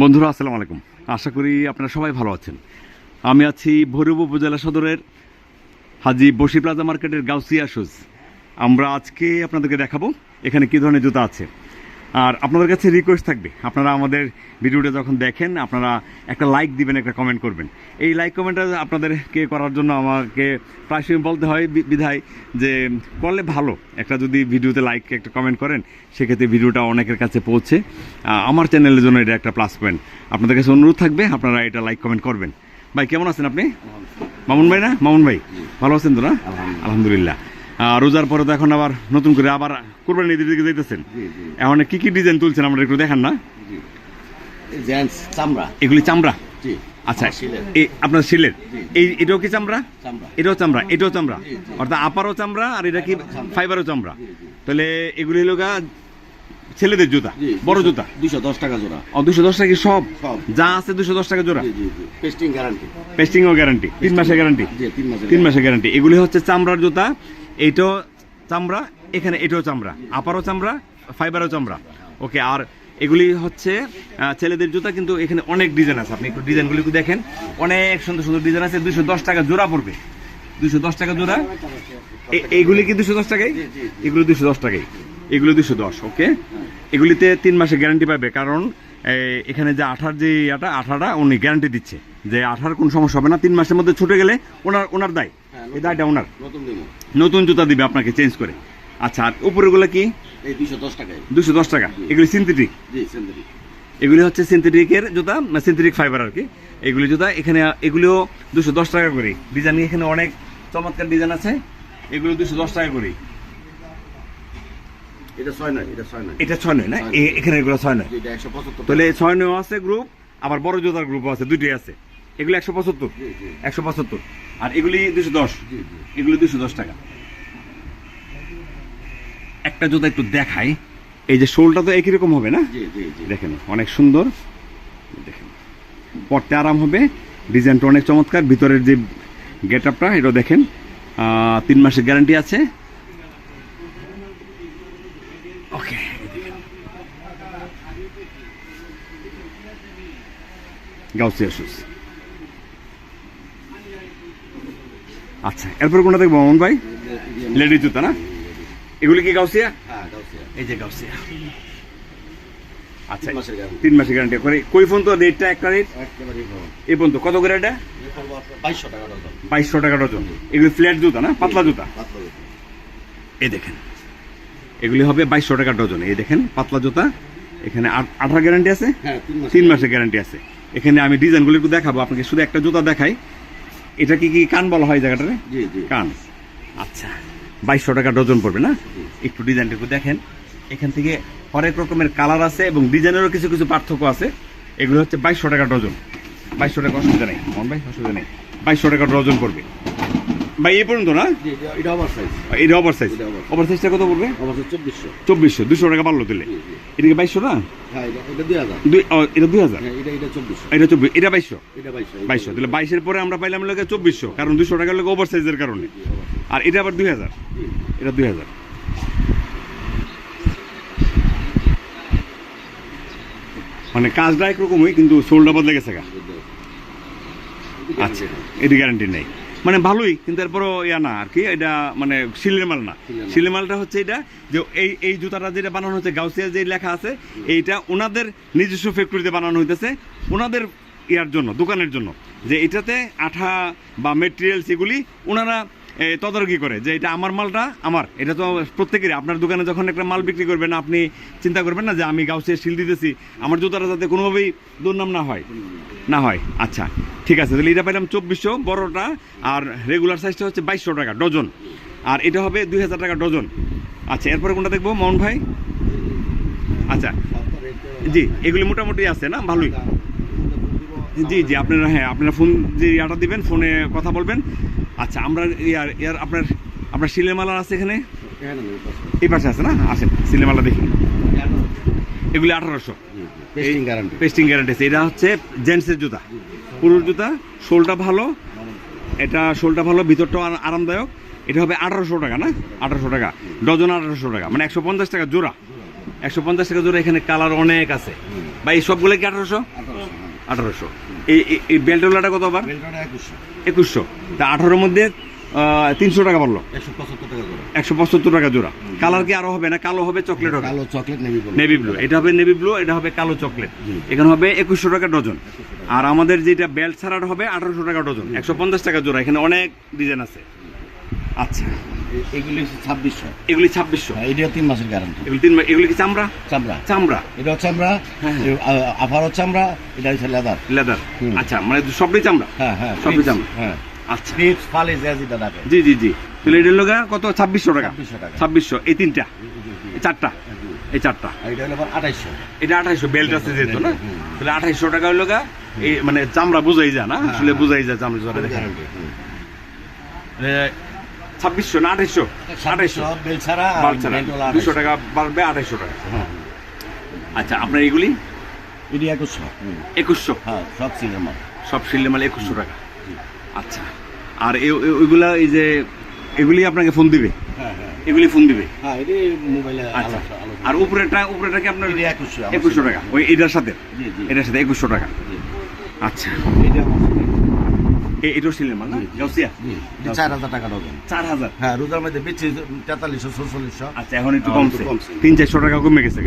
বন্ধুরা, আসসালামু আলাইকুম। আশা করি আপনারা সবাই ভালো আছেন। আমি আছি ভৈরব উপজেলা সদরের হাজি বসি প্লাজা মার্কেটের গাউসিয়া শুজ। আমরা আজকে আপনাদেরকে দেখাবো এখানে কী ধরনের জুতা আছে। আর আপনাদের কাছে রিকোয়েস্ট থাকবে। আপনারা আমাদের ভিডিওটা যখন দেখেন আপনারা একটা লাইক দিবেন একটা কমেন্ট করবেন। এই লাইক কমেন্টটা আপনাদেরকে করার জন্য আমাকে প্রায় বলতে হয় বিধায় যে করলে ভালো। একটা যদি ভিডিওতে লাইক একটা কমেন্ট করেন সেক্ষেত্রে ভিডিওটা অনেকের কাছে পৌঁছে। আমার চ্যানেলের জন্য এটা একটা প্লাস পয়েন্ট আপনাদের কাছে অনুরোধ থাকবে আপনারা এটা লাইক কমেন্ট করবেন। ভাই কেমন আছেন আপনি? মামুন ভাই না? মামুন ভাই ভালো আছেন তো না? আলহামদুলিল্লাহ। রোজার পরে তো এখন আবার নতুন করে আবার কোরবানি ঈদের দিকে যাইতেছেন। এখন কি কি ডিজাইন তুলছেন আমরা একটু দেখান না? চামড়া। এগুলি চামড়া? আচ্ছা আপনার শিলের? এই এটাও কি চামড়া? এটাও চামড়া এটাও চামড়া? অর্থাৎ আপারও চামড়া আর এটা কি ফাইবারও চামড়া? তাহলে এগুলি হলো গা ছেলেদের জুতা বড় জুতা? দুশো দশ টাকা জোড়া। ও দুশো দশ টাকা কি সব। যা আছে দুশো দশ টাকা জোড়া? পেস্টিং গ্যারান্টি পেস্টিংও গ্যারান্টি তিন মাসের গ্যারান্টি তিন মাসের গ্যারান্টি এগুলি হচ্ছে চামড়ার জুতা এইটাও চামড়া, এখানে এটাও চামড়া, আপারও চামড়া, ফাইবারও চামড়া। ওকে, আর এগুলি হচ্ছে ছেলেদের জুতা, কিন্তু এখানে অনেক ডিজাইন আছে। আপনি একটু ডিজাইনগুলি একটু দেখেন। অনেক সুন্দর সুন্দর ডিজাইন আছে দুশো দশ টাকা জোড়া পড়বে। দুশো দশ টাকা জোড়া। এইগুলি কি দুশো দশ টাকাই এগুলো দুশো দশ টাকাই এগুলো দুশো দশ, ওকে? এগুলিতে তিন মাসে গ্যারান্টি পাবে, কারণ এখানে যে আঠার যে আটা আঠাটা উনি গ্যারান্টি দিচ্ছে যে আঠার কোনো সমস্যা হবে না। তিন মাসের মধ্যে ছুটে গেলে ওনার ওনার দায়। এই দায়টা ওনার নতুন জুতা দিবে আপনাকে চেঞ্জ করে। আচ্ছা আর উপরেগুলো কি? দুশো দশ টাকা। এগুলি সিনথেটিক এগুলি হচ্ছে সিনথেটিকের জুতা সিনথেটিক ফাইবার আর কি? এগুলি জুতা এখানে এগুলিও দুশো দশ টাকা করে। ডিজাইন এখানে অনেক চমৎকার ডিজাইন আছে। এগুলো দুশো দশ টাকা করে। এটা ছয় নয় এটা ছয় নয়। এটা ছয় নয় না? এখানে এগুলো ছয় নয়। তাহলে ছয় নয় আছে গ্রুপ আবার বড় জুতার গ্রুপও আছে দুটোই আছে। এগুলো একশো পঁচাত্তর। একশো পঁচাত্তর। আর এগুলি দুশো দশ। জি দুশো দশ টাকা। একটা জুতা একটু দেখাই। এই যে শোলটা তো একই রকম হবে না? দেখেন অনেক সুন্দর। দেখেন পরতে আরাম হবে। ডিজাইনটা অনেক চমৎকার। ভিতরের যে গেট আপটা এটা দেখেন তিন মাসের গ্যারান্টি আছে। ওকে গাউসিয়া শুজ আচ্ছা এরপর কোনটা দেখব মোহন ভাই? লেডিস জুতা না? এগুলি কি গাউসিয়া? হ্যাঁ এই যে গাউসিয়া। আচ্ছা তিন মাসের গ্যারান্টি করে কই ফোন তো রেটটা একটা রেট একেবারে ভালো এই পর্যন্ত কত করে এটা? বাইশশো টাকা ডজন। বাইশশো এগুলি ফ্ল্যাট জুতা না? পাতলা জুতা। এই দেখেন এগুলি হবে বাইশশো টাকা ডজন। এই দেখেন পাতলা জুতা। এখানে আঠারো গ্যারান্টি আছে? হ্যাঁ তিন মাসের গ্যারান্টি আছে। এখানে আমি ডিজাইনগুলি একটু দেখাবো। আপনাকে শুধু একটা জুতা দেখাই। এটা কি কি কান বলা হয় জায়গাটারে? জি জি। কান। আচ্ছা বাইশশো টাকা ডজন পড়বে না? একটু ডিজাইনটা একটু দেখেন। এখান থেকে হরেক রকমের কালার আছে এবং ডিজাইনেরও কিছু কিছু পার্থক্য আছে। এগুলো হচ্ছে বাইশশো টাকা ডজন। বাইশশো টাকা অসুবিধা নেই। মন ভাই অসুবিধা নেই। বাইশশো টাকা ডজন পড়বে। ভাই এই পর্যন্ত না? এটা- ওভার সাইজ এটা ওভার সাইজ। ওভার সাইজটা কত পড়বে? ওভার সাইজ চব্বিশশো। চব্বিশশো দুশো টাকা বাড়লো দিলে এটা কি বাইশশো না? হ্যাঁ এটা দুই হাজার। দুই এটা দুই হাজার? হ্যাঁ এটা এটা চব্বিশশো। এটা চব্বিশ এটা বাইশশো? এটা বাইশশো বাইশশো তাহলে বাইশের পরে আমরা পাইলাম চব্বিশশো কারণ দুশো টাকার ওভার সাইজের কারণে। আর এটা আবার দুই হাজার? এটা দুই হাজার। মানে কাজটা একরকমই কিন্তু গা। আচ্ছা এটি গ্যারান্টি নেই। মানে ভালোই কিন্তু এরপরও ইয়া না আর কি এটা মানে সিলেমাল মাল না। সিলেমালটা মালটা হচ্ছে এটা যে এই এই জুতাটা যেটা বানানো হচ্ছে গাউসিয়া যে লেখা আছে এইটা ওনাদের নিজস্ব ফ্যাক্টরিতে বানানো হইতেছে ওনাদের ইয়ার জন্য দোকানের জন্য। যে এটাতে আঠা বা মেটেরিয়ালস এগুলি ওনারা তদারকি করে যে এটা আমার মালটা আমার। এটা তো প্রত্যেকেরই। আপনার দোকানে যখন একটা মাল বিক্রি করবেন, আপনি চিন্তা করবেন না যে আমি গাউসিয়া শিল দিতেছি। আমার জুতাটা যাতে কোনোভাবেই দুর্নাম না হয়। না হয়। আচ্ছা ঠিক আছে। তাহলে এটা পাইলাম চব্বিশশো বড়টা, আর রেগুলার সাইজটা হচ্ছে বাইশশো টাকা, ডজন। আর এটা হবে দুই হাজার টাকা, ডজন। আচ্ছা এরপরে কোনটা দেখব? মোহন ভাই? আচ্ছা। জি, এগুলি মোটামুটি আছে না? ভালোই। জি জি, আপনারা হ্যাঁ আপনারা ফোন যে ইয়াটা দিবেন, ফোনে কথা বলবেন। আচ্ছা আমরা ইয়ার ইয়ার আপনার আপনার সিলেমালা আছে এখানে? এই পাশে আছে না? আসেন সিলেমালা দেখি। এগুলি আঠারোশো। পেস্টিং গ্যারান্টি পেস্টিং গ্যারান্টি আছে। এটা হচ্ছে জেন্টসের জুতা পুরুষ জুতা শোলটা ভালো। এটা শোলটা ভালো ভিতরটাও আরা- আরামদায়ক। এটা হবে আঠারোশো টাকা না? আঠারোশো টাকা। ডজন আঠারোশো টাকা। মানে একশো পঞ্চাশ টাকা জোড়া। একশো পঞ্চাশ টাকা জোড়া এখানে কালার অনেক আছে। বা এই সবগুলো কি আঠারোশো। আঠারোশো। এই বেলটোলাটা কত আবার? একুশশো। তা আঠারোর মধ্যে তিনশো টাকা পড়ল। একশো পঁচাত্তর টাকা জোড়া। কালার কি আরও হবে না কালো হবে চকলেট হবে? কালো চকলেট নেভি ব্লু এটা হবে নেভি ব্লু এটা হবে কালো চকলেট। এখানে হবে একুশশো টাকা ডজন। আর আমাদের যেটা বেল্ট ছাড়াটা হবে আঠারোশো টাকা ডজন। একশো পঞ্চাশ টাকা জোড়া। এখানে অনেক ডিজাইন আছে। আচ্ছা। এগুলি ছাব্বিশশো। এগুলি ছাব্বিশশো? এটা তিন মাসের গ্যারান্টি এগুলি তিন এগুলি কি চামড়া? চামড়া। চামড়া। এটা হচ্ছে আমরা হ্যাঁ, হ্যাঁ। আফারও চামড়া এটা হচ্ছে লেদার। লেদার। আচ্ছা মানে সবটাই চামড়া? হ্যাঁ হ্যাঁ সবই চামড়া। হ্যাঁ। আচ্ছা। ক্রিপস ফালিস যেটা জি জি জি। তাহলে এটার লোক কত? ছাব্বিশশো টাকা? 2600 ছাব্বিশশো এই তিনটা? চারটা? এই চারটা? এটা হলো আঠাইশশো। এটা আঠাইশো বেল্ট আছে যেহেতু না। তাহলে আঠাইশো টাকা হলো গা, এই মানে চামড়া বুঝাই যায় না? হ্যাঁ, আসলে হ্যাঁ। বুঝাই যায় চামড়া ছাব্বিশশো না আঠাইশো আঠাইশো বেল ছাড়া আর বাল ছাড়া বেল্ট হলো দুশো টাকা বাড়বে আঠাইশো টাকা। হ্যাঁ। আচ্ছা আপনার এগুলি? এটি একুশশো। একুশশো? হ্যাঁ সব সিলের মাল সব শিললে মাল একুশশো টাকা। আচ্ছা আর ওইগুলা এই যে এগুলি আপনাকে ফোন দিবে? হ্যাঁ হ্যাঁ। এগুলি ফোন দিবে? হ্যাঁ এটি মোবাইলে আচ্ছা। আর উপরেটা উপরেটা কি আপনার একুশশো একুশশো টাকা? ওই এটার সাথে? এটার সাথে একুশশো টাকা। আচ্ছা। সিলের। মাল গাউসিয়া চার হাজার টাকা ডজন। চার হাজার? হ্যাঁ রোজার মধ্যে তেতাল্লিশশো আচ্ছা এখন একটু কমছে। তিন চারশো টাকা কমে গেছে।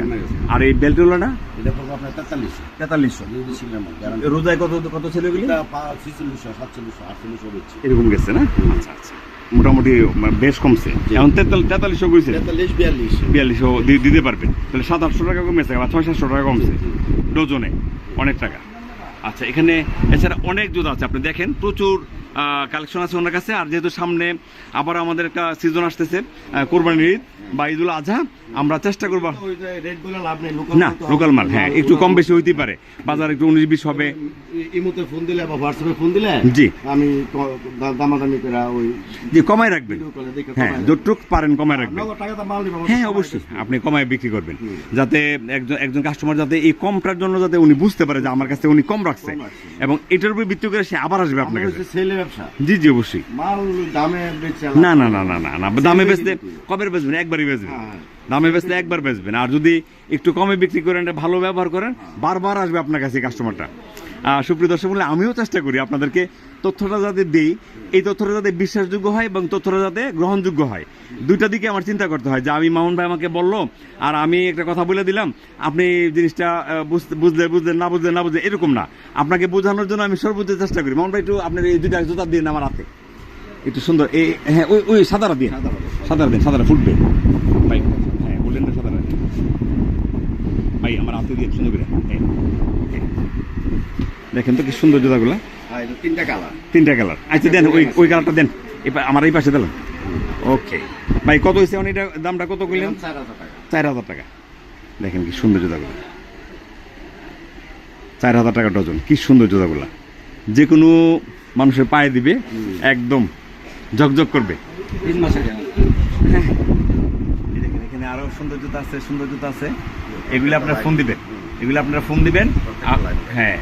আর এই বেলটোলাটা এটা পড়ব আপনার তেতাল্লিশশো। তেতাল্লিশশো। যদি সিলের মাল রোজায় কত কত ছিল এগুলি? এটা পা- ছিচল্লিশশো সাতচল্লিশশো আটচল্লিশশো এরকম গেছে না? আচ্ছা আচ্ছা। মোটামুটি বেশ কমছে। এখন তেতাল- তেতাল্লিশশো কইছে? বিয়াল্লিশ। বিয়াল্লিশশো দিতে পারবেন। তাহলে সাত আটশো টাকা কমেছে বা ছয় সাতশো টাকা কমছে। ডজনে অনেক টাকা। আচ্ছা এখানে এছাড়া অনেক জুতো আছে। আপনি দেখেন প্রচুর কালেকশন আছে ওনার কাছে। আর যেহেতু সামনে আবার আমাদের একটা সিজন আসতেছে কোরবানির ঈদ বা ঈদুল আজহা আমরা চেষ্টা করব। না লোকাল মাল হ্যাঁ একটু কম বেশি হইতেই পারে। বাজার একটু উনিশ বিশ হবে। ইমুতে ফোন দিলে বা হোয়াটসঅ্যাপে ফোন দিলে জি। আমি দামাদামি করে ওই যে কমায় রাখবেন। হ্যাঁ যতটুক পারেন কমায় রাখবেন। হ্যাঁ অবশ্যই আপনি কমায় বিক্রি করবেন। যাতে একজন একজন কাস্টমার যাতে এই কমটার জন্য যাতে উনি বুঝতে পারে যে আমার কাছে উনি কম রাখছে। এবং এটার উপর ভিত্তি করে সে আবার আসবে আপনার কাছে। ব্যবসা? জি জি অবশ্যই। মাল দামে বেচে না না না না না না দামে বেচলে কবে বেচবেন? একবারই বেচবেন। হ্যাঁ। দামে বেচলে একবার বেচবেন। আর যদি একটু কমে বিক্রি করেন ভালো ব্যবহার করেন বারবার আসবে আপনার কাছে কাস্টমারটা। সুপ্রিয় দর্শক বলে আমিও চেষ্টা করি আপনাদেরকে তথ্যটা যাতে দিই। এই তথ্যটা যাতে বিশ্বাসযোগ্য হয় এবং তথ্যটা যাতে গ্রহণযোগ্য হয়। দুইটা দিকে আমার চিন্তা করতে হয় যে আমি মামুন ভাই আমাকে বলল আর আমি একটা কথা বলে দিলাম আপনি জিনিসটা বুঝতে- বুঝলে বুঝলেন না বুঝলেন না বুঝলেন এরকম না। আপনাকে বোঝানোর জন্য আমি সর্বোচ্চ চেষ্টা করি। মামুন ভাই একটু আপনার এই দুইটা জুতা দিন আমার হাতে। একটু সুন্দর এই হ্যাঁ ওই ওই সাদারা দিন সাদারা দিন সাদারা ফুটবে। ভাই হ্যাঁ বললেন না সাদারা ভাই আমার হাতে দিয়ে সুন্দর করে এই। দেখেন তো কি সুন্দর জুতাগুলা। হ্যাঁ, তিনটা কালার। তিনটা কালার। আচ্ছা দেন ওই ওই কালারটা দেন। আমার এই পাশে দিলাম ওকে। ভাই কত হয়েছে এটা? দামটা কত কইলেন? চার হাজার টাকা। চার হাজার টাকা। দেখেন কি সুন্দর জুতাগুলো। চার হাজার টাকা ডজন। কি সুন্দর জুতাগুলা। যে কোনো মানুষের পায়ে দিবে একদম ঝকঝক করবে। তিন মাসের guarantee। এখানে আরও সুন্দর জুতা আছে সুন্দর জুতা আছে। এগুলো আপনারা ফোন দিবেন। এগুলো আপনারা ফোন দিবেন। হ্যাঁ।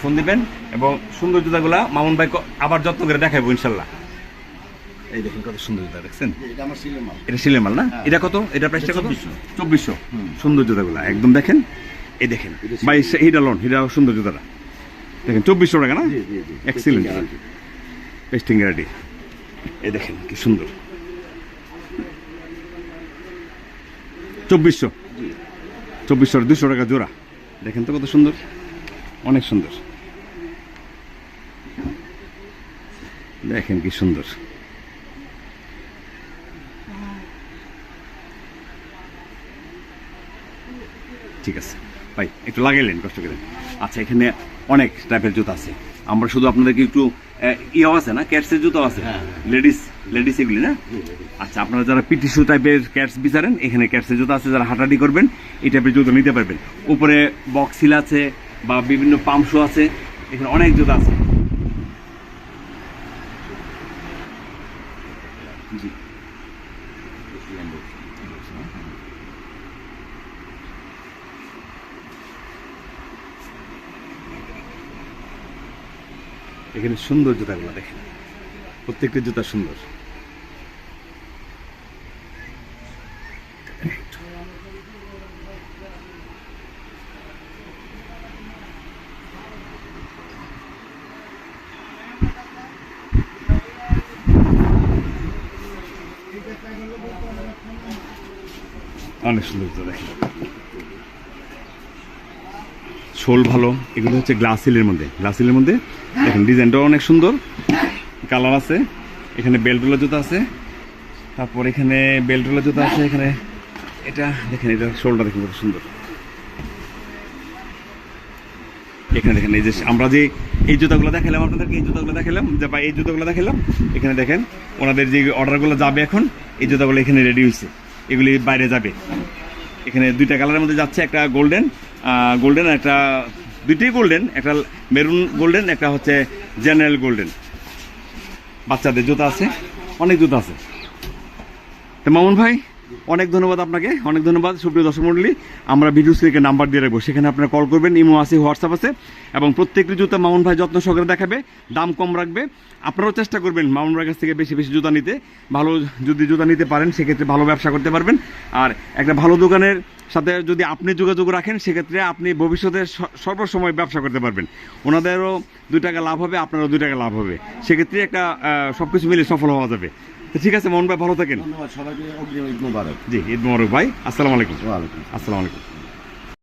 ফোন দিবেন এবং সুন্দর জুতাগুলা মামুন ভাই আবার যত্ন করে দেখাবো ইনশাল্লাহ। এই দেখেন কত সুন্দর জুতা দেখছেন? এটা সিলের মাল। না? হ্যাঁ। এটা কত? এটা প্রাইসটা কত? চব্বিশশো। সুন্দর জুতাগুলা একদম দেখেন? এই দেখেন ভাই হিটা লোন হিটা সুন্দর জুতাটা। দেখেন চব্বিশশো টাকা না? জি পেস্টিং গ্যারান্টি এই দেখেন কি সুন্দর। চব্বিশশো। চব্বিশশো দুশো টাকা জোড়া। দেখেন তো কত সুন্দর। অনেক সুন্দর। দেখেন কি সুন্দর। ঠিক আছে। ভাই একটু লাগাইলেন কষ্ট করে। আচ্ছা এখানে অনেক টাইপের জুতো আছে। আমরা শুধু আপনাদেরকে একটু ইয়েও আছে না? ক্যাটসের জুতো আছে? হ্যাঁ। লেডিস লেডিস এগুলি না? আচ্ছা আপনারা যারা পিটি শু টাইপের ক্যাটস বিচারেন এখানে ক্যাটসের জুতো আছে যারা হাঁটাহাঁটি করবেন এই টাইপের জুতো নিতে পারবেন। উপরে বক্স বক্সিল আছে বা বিভিন্ন পাম্প শু আছে, এখানে অনেক জুতা আছে। এখানে সুন্দর জুতাগুলো দেখেন। প্রত্যেকটা জুতা সুন্দর। অনেক সুন্দর শোল ভালো, এগুলো হচ্ছে গ্লাসিলের মধ্যে। গ্লাসিলের মধ্যে এখানে ডিজাইনটাও অনেক সুন্দর। কালার আছে, এখানে বেল্টগুলো জুতো আছে। তারপর এখানে বেল্টগুলো জুতো আছে, এখানে এটা, দেখেন এটা শোলটা দেখেন সুন্দর। এখানে দেখেন, এই যে আমরা যে এই জুতাগুলো দেখালাম আপনাদেরকে, এই জুতাগুলো দেখালাম, যে বা এই জুতাগুলো দেখালাম, এখানে দেখেন, ওনাদের যে অর্ডারগুলো যাবে এখন, এই জুতাগুলো এখানে রেডি হয়েছে এগুলি বাইরে যাবে। এখানে দুইটা কালারের মধ্যে যাচ্ছে, একটা গোল্ডেন গোল্ডেন একটা, দুইটাই গোল্ডেন একটা মেরুন গোল্ডেন একটা হচ্ছে জেনারেল গোল্ডেন বাচ্চাদের জুতা আছে, অনেক জুতা আছে। তো মামুন ভাই অনেক ধন্যবাদ আপনাকে, অনেক ধন্যবাদ। সুপ্রিয় দর্শক মণ্ডলী, আমরা ভিডিও স্ক্রিনে নাম্বার দিয়ে রাখব। সেখানে আপনারা কল করবেন, ইমো আছে, হোয়াটসঅ্যাপ আছে, এবং প্রত্যেকটি জুতা মামুন ভাই যত্ন সহকারে দেখাবে, দাম কম রাখবে। আপনারাও চেষ্টা করবেন মামুন ভাইয়ের কাছ থেকে বেশি বেশি জুতা নিতে। ভালো যদি জুতা নিতে পারেন, সেক্ষেত্রে ভালো ব্যবসা করতে পারবেন। আর একটা ভালো দোকানের সাথে যদি আপনি যোগাযোগ রাখেন, সেক্ষেত্রে আপনি ভবিষ্যতে সর্বসময় ব্যবসা করতে পারবেন। ওনাদেরও দুই টাকা লাভ হবে, আপনারও দুই টাকা লাভ হবে। সেক্ষেত্রে একটা সব কিছু মিলে সফল হওয়া যাবে। তো ঠিক আছে মন ভাই ভালো থাকেন। ধন্যবাদ সবাইকে অগ্রিম ঈদ মোবারক। জি ঈদ মোবারক ভাই আসসালামু আলাইকুম। ওয়ালাইকুম আসসালামু আলাইকুম।